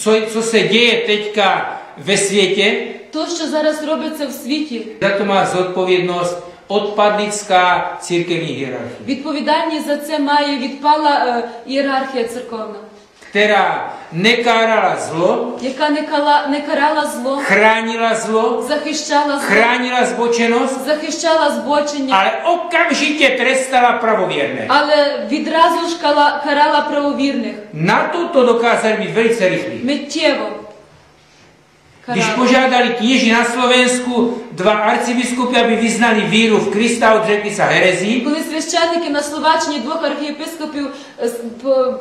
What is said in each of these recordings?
co, co se děje teďka ve světě, То, що зараз робиться в світі, за to má zodpovědnost odpadlická církevní hierarchie, відповідальність за це має відпала е, ієрархія церковна, která nekárala zlo, яка не, кала, не карала зло, chránila zlo, захищала зло, chránila zbočenost, захищала збочення, ale okamžitě trestala pravověrné. але відразу ж кала, карала правовірних. Na to to dokázali být velice rychlí. Миттєво. Když požádali kněži na Slovensku dva arcibiskupy, aby vyznali víru v Krista, odřekli se herezí, Коли священники на Словаччині двох архієпископів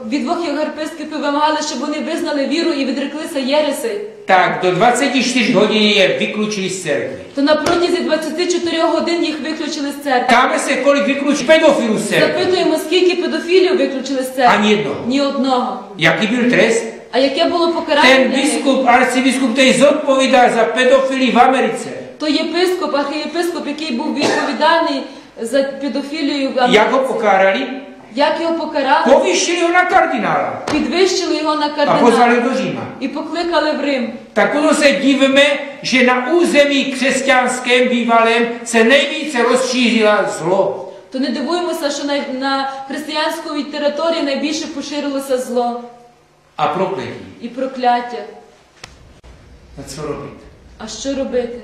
від двох архієпископів вимагали, щоб вони визнали віру і відреклися єреси, tak do 24 hodin je vyklúčili z cerkvy. то на протязі 24 годин їх виключили з церкви. Ptáme se, kolik vyklúčili pedofilů z cerkvy. Запитуємо, скільки педофілів виключили з церкви? Ані одного. Ні одного. Jaký byl trest? А яке було покарання? Ten biskup, arcibiskup, který zodpovídá za pedofily v Americe, Той єпископ, архієпископ, який був відповідальний за педофілію, в jak ho Америці, pokárali? як його покарали? Povýšili ho na kardinála Підвищили його на a кардинала pozvali do Říma. і покликали в Рим. Tak ono se divíme, že na území křesťanském bývalém se nejvíce rozšířila zlo. То не дивуємося, що на, на християнській території найбільше поширилося зло A prokletí. і прокляття. A co robit? А що робити?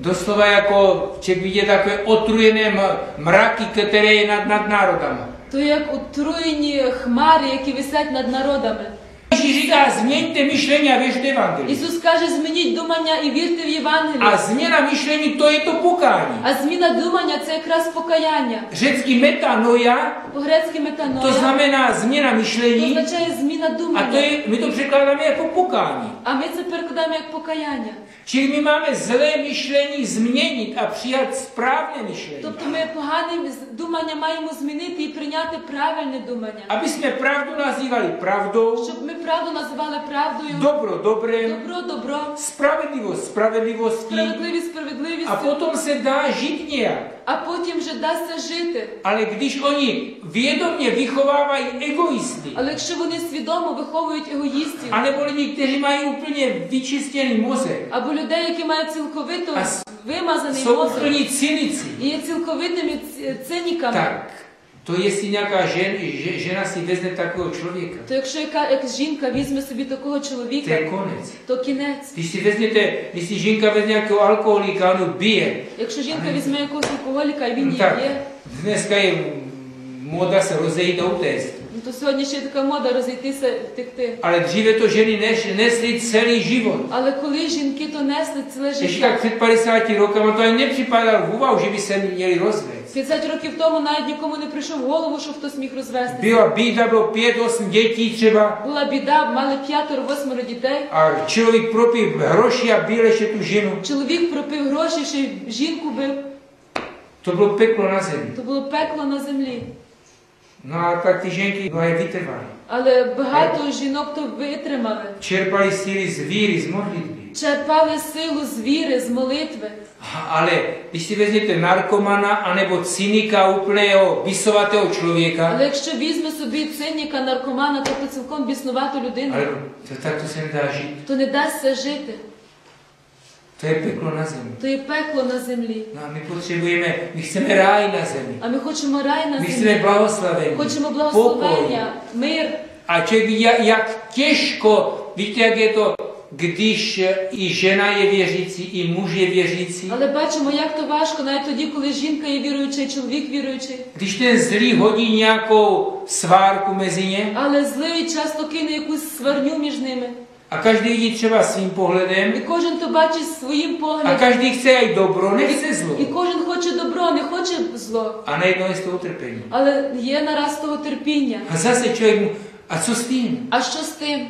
Doslova jako člověk vidět takové otrujené m- mraky, které je nad, nad národama. То як отруєні хмари, які висять над народами. Ježíš říká, změňte myšlení a věřte evangelium. Ісус каже, змініть думання і вірте в Євангелію. A změna myšlení, to je to pokání. А зміна думання це якраз покаяння. Řecký metanoia, По-грецьки to метаноя znamená změna to myšlení означає зміна a to думання. je, my to překládáme jako pokání. А ми це перекладаємо як покаяння. Čili my máme zlé myšlení změnit a přijat správné myšlení. Тобто ми погане думання маємо змінити і прийняти правильне думання. Aby jsme pravdu nazývali pravdou, Щоб ми правду називали правдою, dobro dobrem, добро добро, spravedlivost spravedlivostí справедливість справедливістю, potom se dá žít nějak. а потім вже дасться жити. Ale když oni vědomě vychovávají egoisty, Але якщо вони свідомо виховують егоїстів anebo lidi, kteří mají úplně vyčistěný mozek, або людей, які мають цілковито вимазаний мозок úplní cynici, і є цілковитими циніками, tak to jestli nějaká žen, že, žena si vezme takového člověka, то якщо яка як жінка візьме собі такого чоловіка, konec. то кінець. Když si vezměte, když si žinka vezme nějakého alkoholika, Якщо жінка візьме якогось алкоголіка він її б'є, dneska je moda se rozejít a utéct. Ну, то сьогодні ще така мода розійтися, втекти. Ale dříve to ženy nes, nesly celý život. Але коли жінки то несли ціле життя, tak před 50 rokama to ani nepřipadalo v úvahu, že by se měli rozvést. 50 років тому навіть нікому не прийшов в голову, що хтось міг розвестися. Byla bída, bylo pět, osm dětí třeba Була біда, мали п'ятеро, восьмеро дітей. a člověk propil hroši a byl ještě tu ženu. Чоловік пропив гроші, ще жінку бив. To bylo peklo na zemi. То було пекло на землі. No a tak ty ženky no, je. Але багато жінок то витримали, Čerpali síly z víry, z modlitby. черпали силу з віри, з молитви. A- když si vezměte narkomana anebo cynika úplného bisovatého člověka, Але якщо візьме собі циніка, наркомана, тобто цілком біснувату людину, to, tak to se nedá žít. то не дасться жити. To je peklo na zemi. То є пекло на землі. No a my potřebujeme, my chceme ráj na zemi. А ми хочемо рай на My chceme землі. blahoslavení, Хочемо pokoj. благословення, мир. A vidí, jak, jak těžko, víte, jak je to, když eh, i žena je věřící, i muž je věřící, Але бачимо, як то важко, навіть тоді, коли жінка є віруюча, і чоловік віруючий. když ten zlý hodí nějakou svárku mezi ně Але злий часто кине якусь сварню між ними. A každý vidí třeba svým І pohledem кожен то бачить своїм a поглядом. každý chce i dobro, nechce zlo. І кожен хоче добро, не хоче зло. A najednou je z toho utrpení. Але є нараз того терпіння. A zase člověk mu, a co s tím? А що з тим?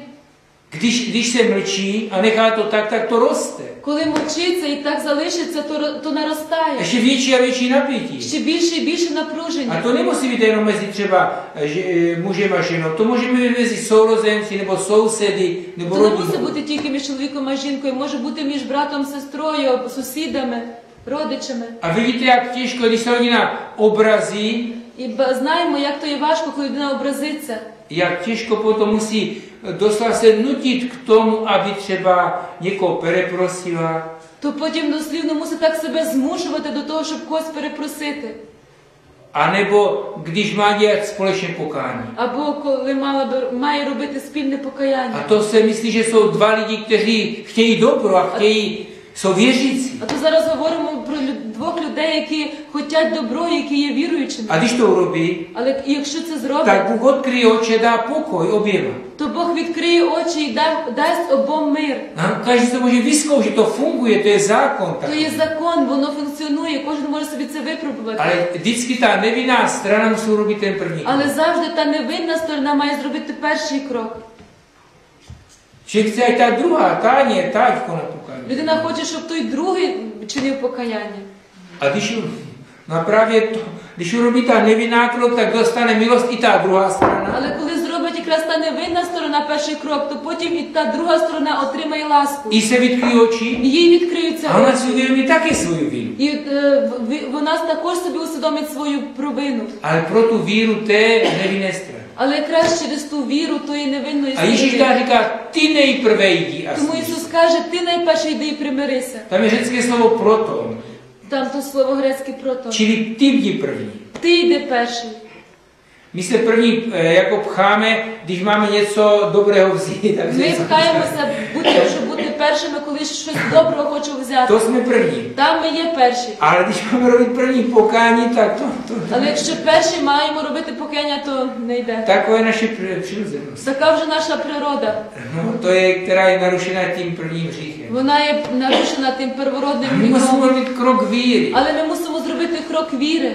Když, když se mlčí a nechá to tak, tak to roste. Коли мовчиться і так залишиться, то, ро- то наростає. Ještě větší a větší napětí. Ще більше і більше A напруження. to nemusí být jenom mezi třeba eh, že, eh, mužem a ženou. To může být mezi sourozenci, nebo sousedy, nebo То не мусить rodinou. бути тільки між чоловіком а жінкою, може бути між братом, сестрою, або сусідами, родичами. A vidíte, jak těžko, když se rodina obrazí, І ба- знаємо, як то є важко, коли людина образиться. jak těžko potom musí doslova se nutit k tomu, aby třeba někoho pereprosila, то потім дослівно мусить так себе змушувати до того, щоб когось перепросити. anebo když má dělat společně pokání. Або коли мала би, має робити спільне A покаяння. to se myslí, že jsou dva lidi, kteří chtějí dobro a chtějí, jsou věřící. А то зараз говоримо про лю- двох людей, які хочуть добро, які є віруючими. A když to urobí, Але якщо це зробить, tak Bůh odkryje oči, dá pokoj oběma. то Бог відкриє очі і да- дасть обом мир. A každý to může vyzkoušet, to funguje, to je zákon. То є закон, воно функціонує, кожен може собі це випробувати. Ale vždycky ta nevinná strana musí urobit ten první. Але завжди та невинна сторона має зробити перший крок. Že chce aj ta druhá, tá nie, tá ať koná. Людина хоче, щоб той другий чинив покаяння. A když, ju- no to, když urobí ta nevinná krok, tak dostane milost i ta druhá strana. Але коли зробить якраз та невинна сторона перший крок, то потім і та друга сторона отримає ласку. I se vytkví oči Їй відкриються a ona si очі. uvědomí také svou víru. І е, в- вона також собі усвідомить свою провину. Ale pro tu víru té nevinné strany. Але якраз через ту віру тої невинної A Ježíš dá сторони. říká, ty nejprve jdi a Тому smíř. Ісус каже, ти найперше йди і примирися. Tam je řecké slovo proto, Там то слово грецьке протон. Чи від ty jdi první. Ти йди перший. My se první eh, jako pcháme, když máme něco dobrého vzít. Ми пхаємося бути, щоб бути першими, коли щось доброго хочу взяти. To jsme první. Там ми є перші. Ale když máme robit první pokání, tak to, to, Але якщо перші маємо робити покаяння, то не йде. takové je naše při- přirozenost. Така вже наша природа. No, to je, která je narušena tím prvním hříchem. Вона є нарушена тим первородним my musíme гріхом. robit krok víry. Але ми мусимо зробити крок віри.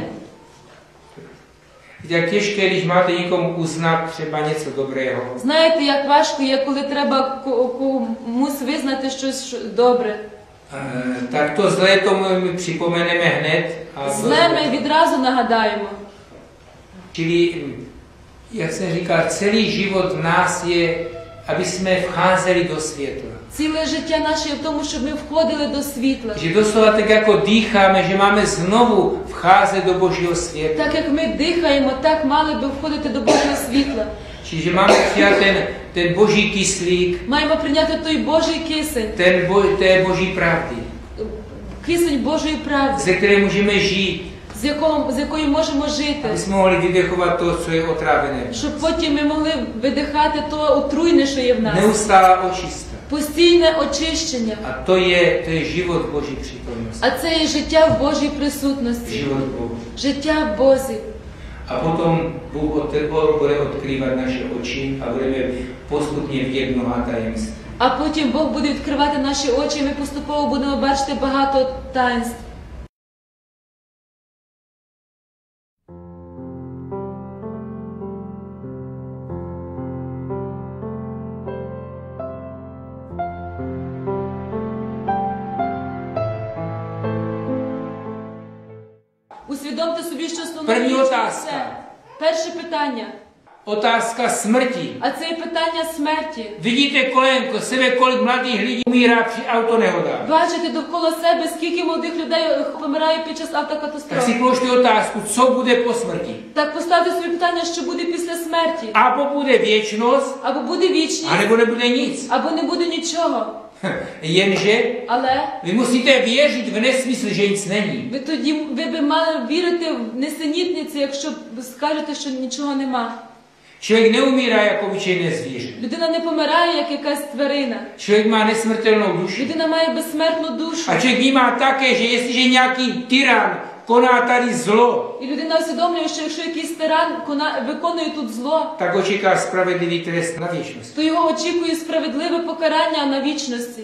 Jak těžké, když máte někomu uznat třeba něco dobrého. Знаєте, як важко є, коли треба ко- комусь визнати щось що- добре. Eh, tak to zlé tomu my připomeneme hned. A Зле ми відразу нагадаємо. Čili, hm, jak jsem říkal, celý život nás je, aby jsme vcházeli do světla. Ціле життя наше в тому, щоб ми входили до світла. Že doslova tak jako dýcháme, že máme znovu vcházet do Božího světla. Так як ми дихаємо, так мали би входити до Божого світла. Čiže máme přijat ten, ten boží kyslík, Маємо прийняти той Божий кисень, ten bo, té boží pravdy, кисень Божої правди, ze které můžeme žít, з якого з якої можемо жити, aby jsme mohli vydechovat to, co je otrávené. щоб потім ми могли видихати то отруйне, що є в нас. Neustálá očista. Постійне очищення. A to je, to je život Boží přítomnosti. А це є життя в Божій присутності, Život Bohu. життя в Бозі. A potom Bůh od- bude odkrývat naše oči a budeme postupně vidět mnoha tajemství. А потім Бог буде відкривати наші очі, і ми поступово будемо бачити багато таїнств. Що otázka. це. Перше питання. Otázka smrti. А це є питання смерті. Vidíte kolem sebe, kolik mladých lidí umírá při autonehodách. Бачите довкола себе, скільки молодих людей е, помирає під час Tak si автокатастроф. položte otázku, co bude po smrti. Так поставте собі питання, що буде після смерті. Abo bude věčnost, Або буде вічність, anebo nebude nic. або не буде нічого. Jenže Але vy musíte věřit v nesmysl, že nic není. ви тоді ви би мали вірити в несенітниці, якщо скажете, що нічого нема. Člověk neumírá jako obyčejné zvíře. Людина не помирає, як якась тварина. Člověk má nesmrtelnou duši. Людина має безсмертну душу. A člověk vnímá také, že jestliže nějaký tyran tady zlo, І людина усвідомлює, що якщо якийсь тиран кона- виконує тут зло, tak očeká spravedlivý trest na věčnost. то його очікує справедливе покарання на вічності.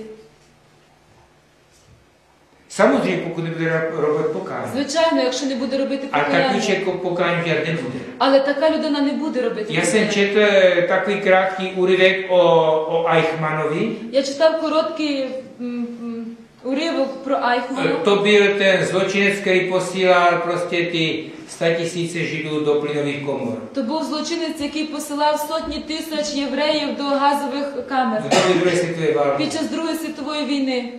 Samozřejmě, pokud nebude robit pokání. Звичайно, якщо не буде робити Ale takový покарання. dělat nebude. Але така людина не буде робити. Jsem покарання. četl eh, takový krátký úryvek o, o Eichmannovi. Я читав короткий м, м, про Eh, Айхмана. To byl ten zločinec, který posílal prostě ty statisíce židů do plynových komor. То був злочинець, який посилав сотні тисяч євреїв до газових камер під час Другої світової війни.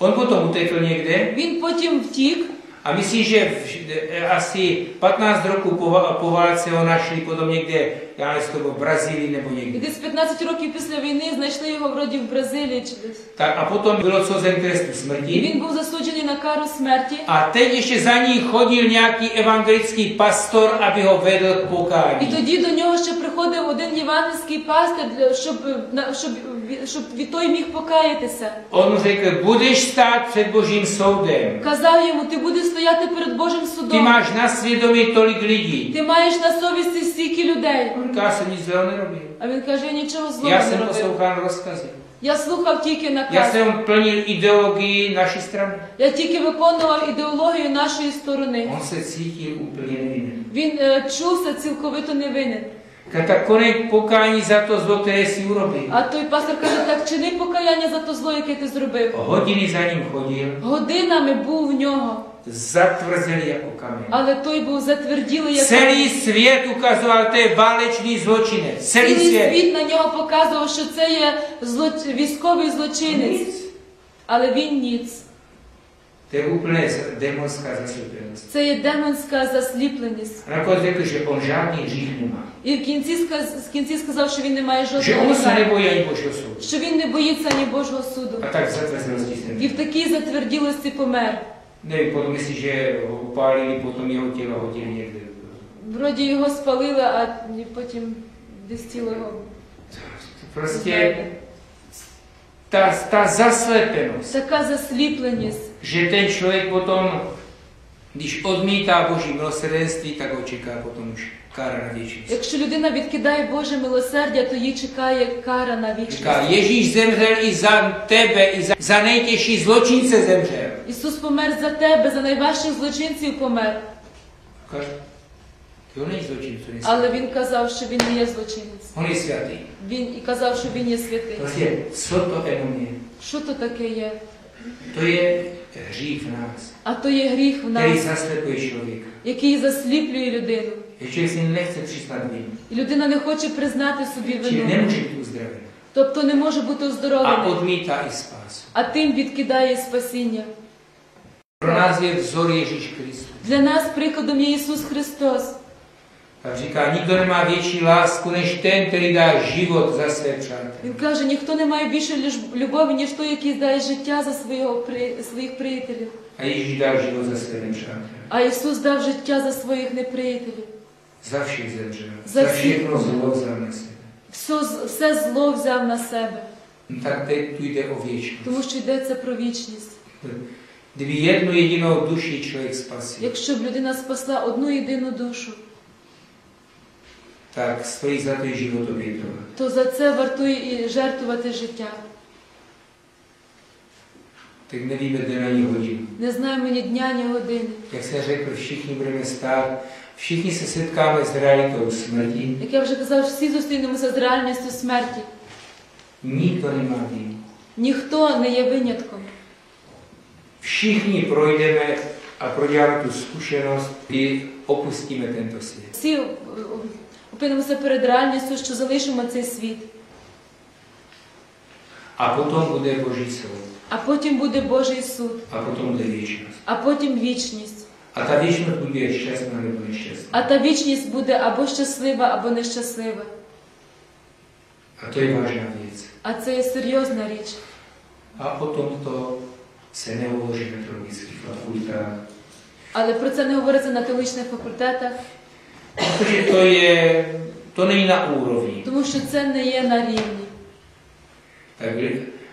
On potom utekl někde Він потім втік, a myslím, že v, eh, asi 15 roků po, po válce ho našli potom někde já nevím, bylo v Brazílii nebo někde. десь 15 років після війни знайшли його вроді в Бразилії чи десь. Tak a potom byl odsozen k trestu І smrti. він був засуджений на кару смерті. A teď ještě za ním chodil nějaký evangelický pastor, aby ho vedl k І pokání. тоді до нього ще приходив один євангельський пастир, для- щоб, на- щоб, щоб від той міг покаятися. Mu řekl, budeš stát před božím soudem. Казав йому, ти будеш стояти перед Божим судом. máš na svědomí tolik lidí. Ти маєш на совісті стільки людей. Říká, já jsem nic zlého nerobil. А він каже, нічого злого Já не робив. poslouchal rozkazy. Я слухав тільки наказ. jsem plnil ideologii naší strany. Я тільки виконував ідеологію нашої stорони. On se cítil úplně. Він е, чувся цілковито невинен. Tak konej pokání za to zlo, které si urobil. А той пастор каже, так чини покаяння за то зло, яке ти зробив. Hodiny za ním chodil, Годинами був в нього, zatvrzelý jako kamen. але той був затверділий, як ukazoval, to je válečný zločinec. Celý цілий світ на нього показував, що це є злоч... військовий. Nic. Але він ніц. Úplné z- demonská zaslepenost. Це є демонська засліпленість. Nakonec řekl, že on žádný hřích nemá. І в кінці, сказ... в кінці сказав, що він не має жодного se гріха, nebojí ani Božího soudu. що він не боїться ні Божого суду. V zatvrzelosti jsem. І в такій затверділості помер. Potom myslí, že ho upálili, potom jeho tělo hodili někde. Вроді його спалили, а потім десь тіло його. Prostě ta, ta zaslepenost, Така засліпленість. Že ten člověk potom, když odmítá Boží milosrdenství, tak ho čeká potom už kara na věčnost. Якщо людина відкидає Боже милосердя, то їй чекає кара на вічність. Říká, Ježíš zemřel i za tebe, i za, za nejtěžší zločince zemřel. Ісус помер за тебе, за найважчих злочинців помер. Je Але він казав, що він не є злочинець. On je svatý. Він і казав, що він є святий. Prostě, co to jenom je? Що то таке є? To je hřích v nás, А то є гріх в který нас, zaslepuje člověka. який засліплює людину. Když člověk si nechce přiznat vinu, І людина не хоче признати собі вину, nemůže být uzdraven тобто не може бути a оздоровлений, odmítá i spásu. а тим відкидає спасіння. Pro nás je vzor Ježíš Kristus. Для нас прикладом є Ісус Христос. Tak říká, nikdo nemá větší lásku než ten, který dá život za své přátele. Він каже, ніхто не має більше любові, ніж той, який дає життя за свого, своїх приятелів. A Ježíš dal život za své nepřátele. А Ісус дав життя за своїх неприятелів. Zemřel. Za Za všech. všechno zlo vzal na sebe. Все, все зло взяв на себе, tak teď tu jde o věčnost. тому що йдеться про вічність. Jednu jedinou duši člověk spasil, Якщо б людина спасла одну єдину душу, za to i život obětovat. то за це вартує і жертвувати життя. Tak nevíme den ani hodinu. Не знаємо ні дня, ні години. Jak jsem řekl, všichni budeme stát, všichni se setkáme s realitou smrti. Як я вже казав, всі зустрінемося з реальністю смерті. Nikdo nemá vinu. Ніхто не є винятком. Všichni projdeme a proděláme tu zkušenost, kdy opustíme tento svět. Всі опинимося перед реальністю, що залишимо цей світ. A potom bude Boží soud. А потім буде Божий суд, A potom bude věčnost. а потім вічність. A ta věčnost bude šťastná nebo nešťastná. А та вічність буде або щаслива, або нещаслива. A to je vážná věc. А це є серйозна річ. A o tomto se nehovoří na teologických fakultách, Але про це не говориться на теологічних факультетах, protože to je, to není na úrovni. тому що це не є на рівні. Tak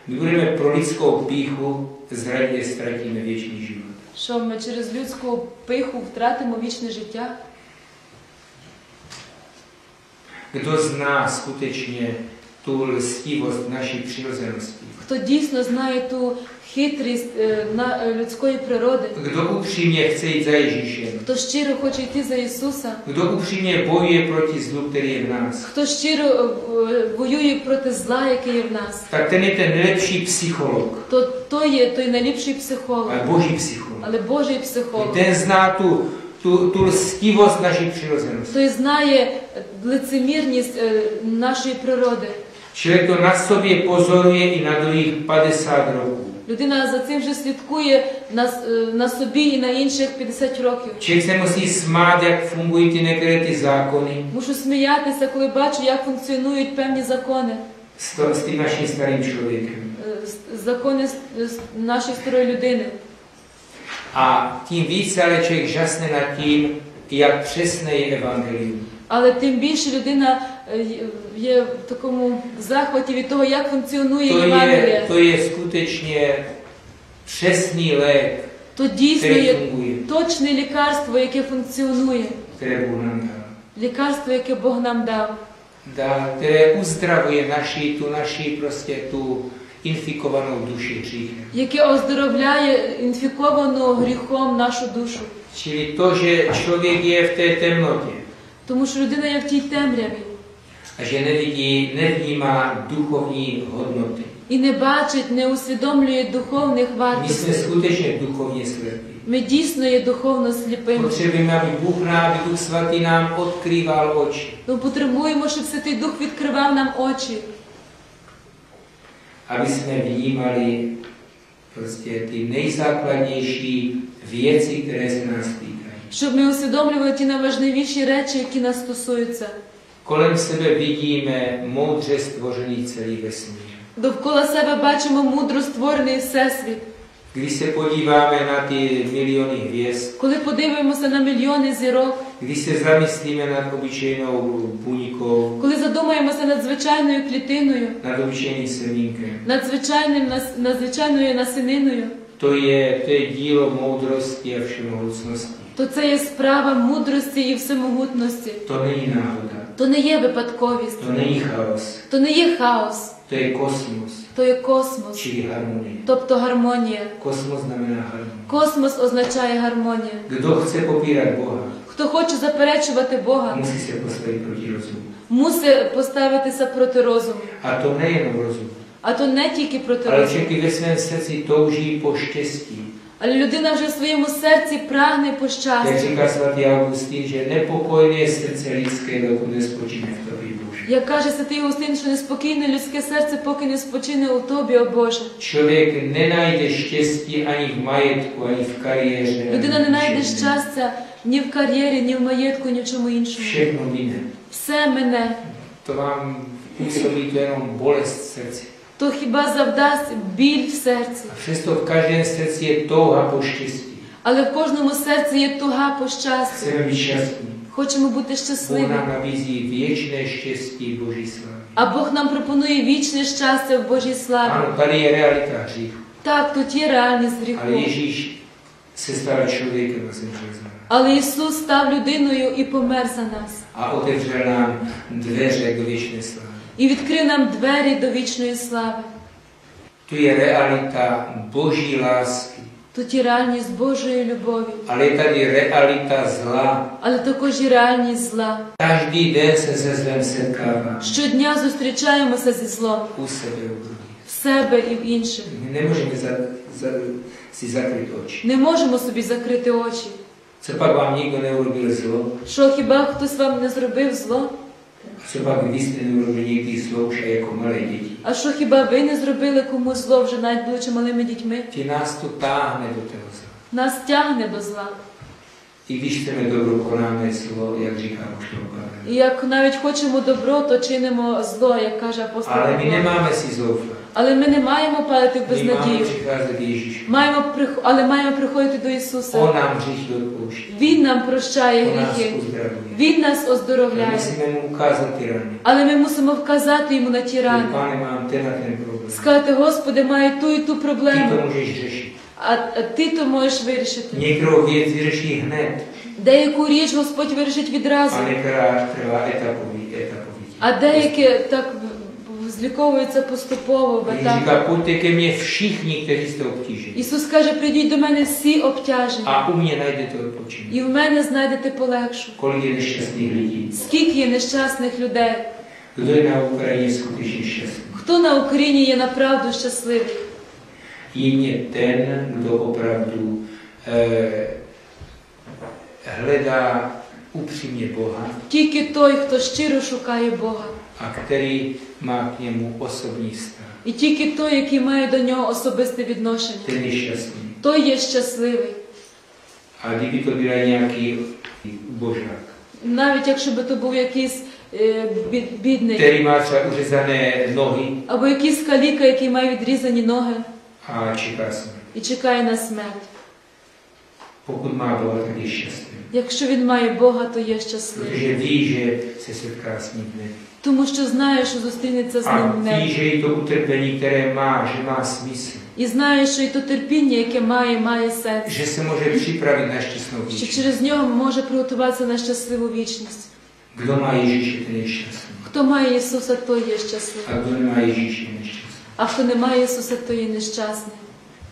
my budeme pro lidskou píchu zradě ztratíme věčný život. Що ми через людську пиху втратимо вічне життя. Kdo zná skutečně tu lstivost naší přirozenosti? Хто дійсно знає ту хитрість е, на е, людської природи, Kdo upřímně chce jít za Ježíšem? хто щиро хоче йти за Ісуса, Kdo upřímně bojuje proti zlu, který je v nás? хто щиро е, е, воює проти зла, яке є в нас, Tak ten je ten nejlepší psycholog, то то є той найліпший психолог, ale boží psycholog. але Божий психолог. Ten zná tu, tu, tu lstivost naší přirozenosti. Той знає лицемірність е, нашої природи. Člověk to na sobě pozoruje i na druhých 50 roků. Людина за цим же слідкує на, е, на собі і на інших 50 років. Musí smát, jak fungují ty některé ty zákony Мушу сміятися, коли бачу, як функціонують певні закони. s, to, s tím naším starým člověkem. Е, с- Закони с- с- нашої старої людини. A tím více ale člověk žasne nad tím, jak přesné je evangelium. Але тим більше людина е, є- є в такому захваті від того, як функціонує To Євангеліє. to je skutečně přesný lék, То дійсно є точне лікарство, яке функціонує. Лікарство, яке Бог нам дав. Dal, které uzdravuje naši, tu naši prostě tu infikovanou duši hříchem. яке оздоровляє інфіковану гріхом нашу душу. Čili to, že člověk je v té temnotě Тому що людина є в тій темряві a že nevidí, nevnímá duchovní hodnoty. і не бачить, не усвідомлює духовних My jsme вартостей. skutečně duchovně slepí. Ми дійсно є духовно сліпими. Potřebujeme, aby Bůh nám, aby Duch Svatý nám odkrýval oči. Ми потребуємо, щоб Святий Дух відкривав нам очі, aby jsme vnímali prostě ty nejzákladnější věci, které se nás týkají. щоб ми усвідомлювали ті найважливіші речі, які нас стосуються. Kolem sebe vidíme moudře stvořený celý vesmír. Довкола себе бачимо мудро створений всесвіт. Když se podíváme na ty miliony hvězd, Коли подивимося на мільйони зірок, když se zamyslíme nad obyčejnou buňkou, коли задумаємося над звичайною клітиною, nad obyčejným semínkem, над звичайним нас- надзвичайною насіниною, to je, to je dílo moudrosti a všemohoucnosti. то це є справа мудрості і всемогутності. To není náhoda, То не є випадковість, to není chaos, то не є хаос, to je kosmos, то є космос, čili harmonie. тобто гармонія. Kosmos znamená harmonie. Космос означає гармонія. Kdo chce popírat Boha, Хто хоче заперечувати Бога, se postavit proti rozumu. мусить поставитися проти розуму. A to nejenom rozum, А то не тільки проти розуму. člověk i ve svém srdci touží po štěstí. Але людина вже в своєму серці прагне по Jak щастю. říká svatý Augustín, že nepokojné je srdce lidské, dokud nespočíne v tobě Bože. Як каже святий Густин, що неспокійне людське серце, поки не спочине у тобі, о Боже. Člověk nenajde štěstí ani v majetku, ani v kariéře. ani Людина не знайде щастя ні в кар'єрі, ні в маєтку, ні в чому іншому. Все мене. Vám působí to jenom bolest v srdci. То хіба завдасть біль в серці? A přesto v každém srdci je touha po štěstí. Але в кожному серці є туга по щастю. Хочемо бути Bůh щасливі. nám nabízí věčné štěstí Boží slávy. А Бог нам пропонує вічне щастя в Божій славі. Ano, tady je realita hříchu. Так, тут є реальність Ale гріху. Ježíš se stal člověkem a zemřel za nás. Але Ісус став людиною і помер за нас. A otevřel nám dveře do věčné slávy. І відкрив нам двері до вічної слави. Tu je realita Boží lásky. Тут є реальність Божої любові, Ale je tady realita zla. але також і реальність зла. Každý den se se zlem setkává. Щодня зустрічаємося зі злом U sebe, u druhých. в себе і в інших. My nemůžeme za, za, si zakryt oči. Не можемо собі закрити очі. Co pak vám nikdo neurobil zlo? Що хіба хтось вам не зробив зло? Co вісти не jste neurobili někdy zlo як jako malé? А що хіба ви не зробили комусь зло вже навіть будучи малими дітьми? Ті нас тут тягне до того зла. Нас тягне до зла. I když chceme dobro, konáme zlo, jak říká poštol Pavel. І як навіть хочемо добро, то чинимо зло, як каже апостол. Ale my Павло. nemáme si zoufat. Але ми не маємо падати в My máme безнадію. přicházet k Ježíši. Маємо прих- але маємо приходити до Ісуса. On nám hříchy odpouští. Він нам прощає On nás гріхи. uzdravuje. Він нас Ale оздоровляє. musíme mu ukázat ty rany. Але ми мусимо вказати йому на ті рани. Pane, mám ten a ten problém. Сказати, Господи, маю ту і ту Ty проблему, to můžeš řešit. А, а ти то можеш вирішити. Některou věc vyřeší hned, Деяку річ Господь вирішить відразу, a některá trvá etapový, etapovitě. а деяке так в- в- зліковується поступово в Ježíš етапі. říká, pojďte ke mně všichni, kteří jste obtíženi. Ісус каже, прийдіть до мене всі обтяжені, A u mě najdete odpočinek. і в мене знайдете полегшу. Kolik je nešťastných lidí? Скільки є нещасних людей? Kdo je na Ukrajině skutečně šťastný? Хто на Україні є направду щасливий? Jedině ten, kdo opravdu eh, hledá upřímně Boha. Тільки той, хто щиро шукає Бога, a který má k němu osobní vztah. І тільки той, який має до нього особисте відношення, Ten je šťastný. той є щасливий. A kdyby to byl nějaký božák, Навіть якщо би то був якийсь е, бід- бідний, který má třeba uřezané nohy. Або якийсь каліка, який має відрізані ноги a čeká smrt. і чекає на смерть. Má Boha, tak je šťastný. Якщо він має Бога, то є щасливий. Se setká s ním hned. Тому що знає, що зустрінеться з ним в небі. že i to utrpení, které má, že má smysl. І знає, що і то терпіння, яке має, mає сенс. Že se může připravit na šťastnou Що через нього може приготуватися на щасливу вічність. Хто має Ісуса, той є щасливий. kdo nemá Ježíše, je nešťastný. А хто не має Ісуса, той є нещасний.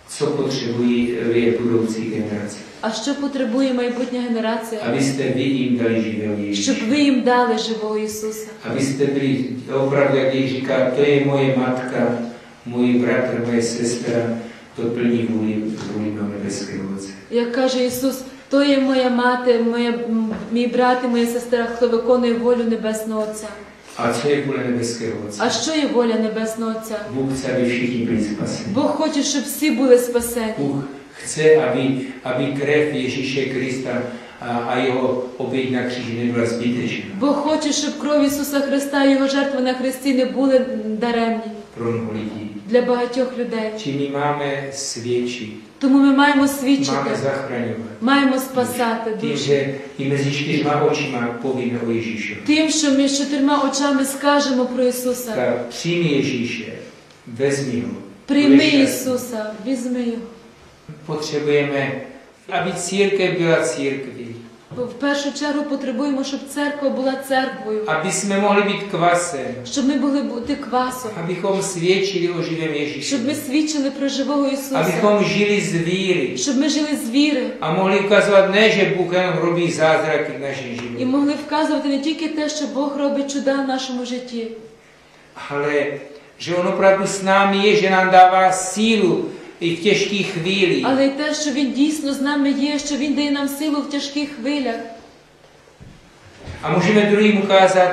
Co potřebují je budoucí generace? А що потребує майбутня генерація? Abyste vy jim dali živého Щоб Ježíše. ви їм дали живого Ісуса. Abyste byli opravdu, jak Ježíš říká, to je moje matka, můj bratr, moje sestra, to plní vůli, vůli mého nebeského Otce. Як каже Ісус, то є моя мати, моя, мій брат і моя сестра, хто виконує волю Небесного Отця. A co je vůle nebeského Otce? А що є воля Небесного Отця? Chce, aby všichni byli spaseni. Бог хоче, щоб всі були спасені. Bůh chce, aby, aby krev Ježíše Krista a, a jeho oběť na kříži nebyla zbytečná Бог хоче, щоб кров Ісуса Христа і Його жертви на Христі не були даремні для багатьох людей. Čím my máme svědčit, Тому ми маємо свідчити, маємо спасати душі. Тим, що ми з чотирма очами скажемо про Ісуса. Прийми. Ісуса, візьми Його. Potřebujeme, aby církev byla církví. В першу чергу потребуємо, щоб церква була церквою, Aby jsme mohli být kvasem. щоб ми могли бути квасом, Abychom svědčili o živém щоб ми свідчили про живого Ісуса, Abychom žili z víry. щоб ми жили з віри. A mohli ukazovat ne, že Bůh jenom robí zázraky v našem і могли вказувати не тільки те, що Бог робить чуда в нашому житті, ale že On opravdu s námi je, že nám dává sílu i v těžkých chvílích. але й те, що Він дійсно з нами є, що Він dає нам силу в тяжких хвилях. A můžeme druhým ukázat,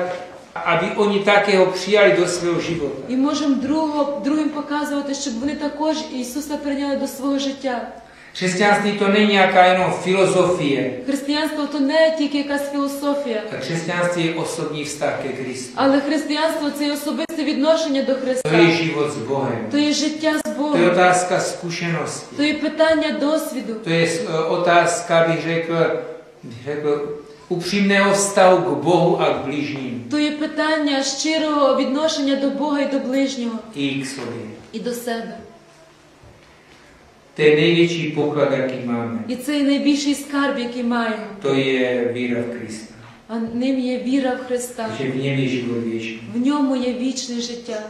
aby oni také ho přijali do svého života. І можемо друго, другим показувати, щоб вони також Ісуса прийняли до свого життя. Křesťanství to není nějaká jenom filozofie. Християнство то не тільки якась філософія, křesťanství je osobní vztah ke але християнство це особисте відношення до To je Христа, život s Bohem. то є життя з To je otázka zkušenosti. то є питання досвіду, To je eh, otázka, bych řekl, bych řekl upřímného vztahu k Bohu a k bližním. то є питання щирого відношення до Бога і до ближнього, I k sobě. і до себе. To je největší poklad, jaký máme. І це найбільший скарб, який маємо. To je víra v Krista. А ним є віра в Христа. Že v něm je život věčný. В ньому є вічне життя.